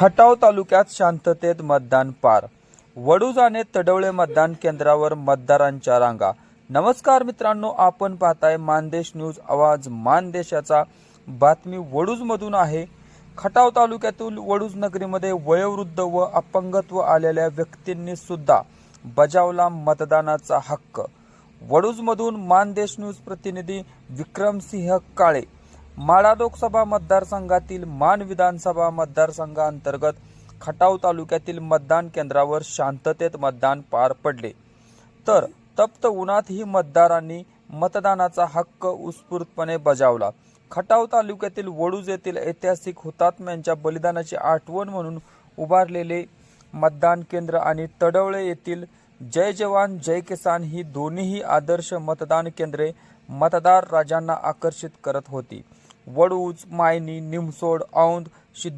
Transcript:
खटाव तालुक्यात शांततेत मतदान पार. वडूज आणि तडवळे मतदान केंद्रावर मतदारांच्या रांगा. नमस्कार मित्रांनो आपण पाहताय मानदेश न्यूज आवाज मानदेशाचा. बातमी वडूजमधून आहे. खटाव तालुक्यातील वडूज नगरीमध्ये वयोवृद्ध व अपंगत्व आलेल्या व्यक्तींनी सुद्धा बजावला मतदानाचा हक्क. वडूजमधून मानदेश न्यूज प्रतिनिधी विक्रमसिंह काळे माळा लोकसभा मतदारसंघातील मान विधानसभा मतदारसंघाअंतर्गत खटाव तालुक्यातील मतदान केंद्रावर शांततेत मतदान पार पडले. तर तप्त उन्हातही मतदारांनी मतदानाचा हक्क उत्स्फूर्तपणे बजावला. खटाव तालुक्यातील वडूज येथील ऐतिहासिक हुतात्म्यांच्या बलिदानाची आठवण म्हणून उभारलेले मतदान केंद्र आणि तडवळे येथील जय जवान जय किसान ही दोन्हीही आदर्श मतदान केंद्रे मतदार राजांना आकर्षित करत होती. वडूज मायनी निमसोड औंध सिद्ध